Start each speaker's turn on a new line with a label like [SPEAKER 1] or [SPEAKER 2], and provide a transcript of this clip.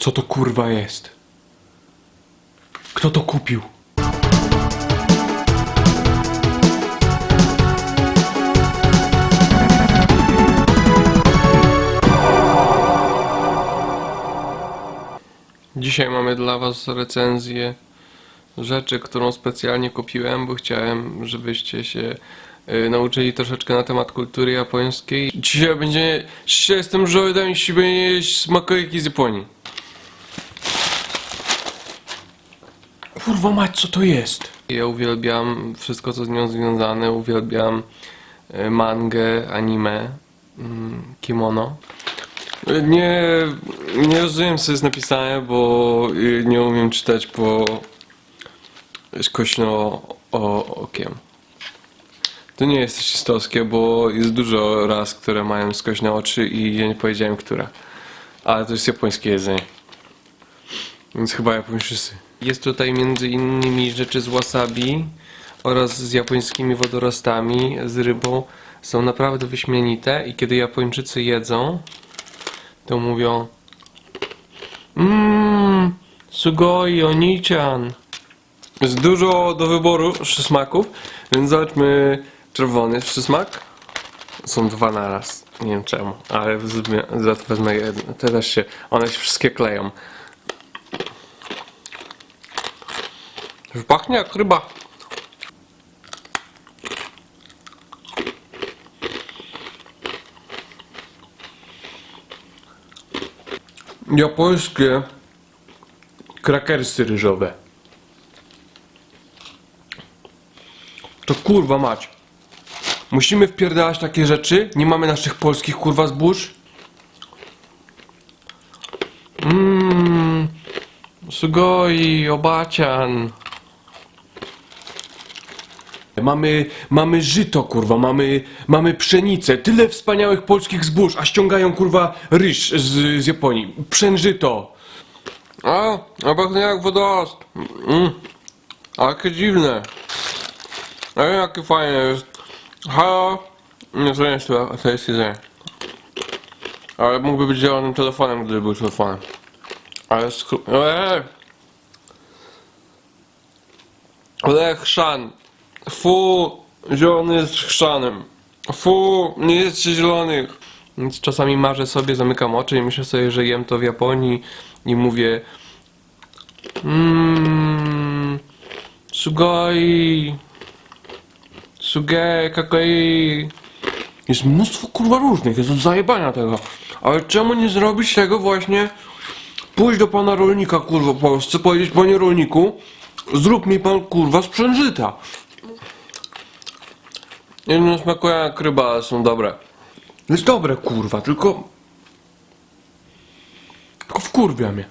[SPEAKER 1] Co to kurwa jest? Kto to kupił? Dzisiaj mamy dla Was recenzję rzeczy, którą specjalnie kupiłem, bo chciałem, żebyście się y, nauczyli troszeczkę na temat kultury japońskiej. Dzisiaj będzie. Dzisiaj jestem Żołdem i dzisiaj będzie smakołyki z Japonii. Kurwa mać, co to jest? Ja uwielbiam wszystko, co z nią związane. Uwielbiam y, mangę, anime, mm, kimono. Nie, nie rozumiem co jest napisane, bo y, nie umiem czytać po skośno o, okiem. To nie jest rasistowskie, bo jest dużo ras, które mają skośne oczy i ja nie powiedziałem, które. Ale to jest japońskie jedzenie. Więc chyba Japończycy. Jest tutaj między innymi rzeczy z wasabi oraz z japońskimi wodorostami, z rybą. Są naprawdę wyśmienite i kiedy Japończycy jedzą, to mówią Mmm, sugoi onichan. Jest dużo do wyboru przysmaków, więc zobaczmy czerwony przysmak. Są dwa na raz. Nie wiem czemu, ale wezmę, wezmę jedno. Te też się, one się wszystkie kleją. Już Pachnie jak ryba. Japońskie krakersy ryżowe. To kurwa mać. Musimy wpierdalać takie rzeczy? Nie mamy naszych polskich kurwa zbóż? Mmm. Sugoi, obacian. Mamy, mamy żyto, kurwa, mamy, mamy pszenicę, tyle wspaniałych polskich zbóż, a ściągają, kurwa, ryż z, z Japonii. Pszężyto. A, a pachnie jak wodorost. Mm. A jakie dziwne. A jakie fajne jest. Halo? Nie, to nie jest to, jest jedzenie. Ale mógłby być zielonym telefonem, gdyby był telefonem. Ale skru... Eee! Lech Szan. Fu, zielony jest chrzanem. Fu, nie jest zielony. Więc czasami marzę sobie, zamykam oczy i myślę sobie, że jem to w Japonii i mówię Mmm, sugoi, suge, kakoi. Jest mnóstwo kurwa różnych, jest od zajebania tego. Ale czemu nie zrobić tego właśnie? Pójść do pana rolnika kurwa w Polsce, powiedzieć panie rolniku, zrób mi pan kurwa sprzężyta. Jedno smakuje jak ryba, ale są dobre. Jest dobre kurwa, tylko... Tylko wkurwia mnie.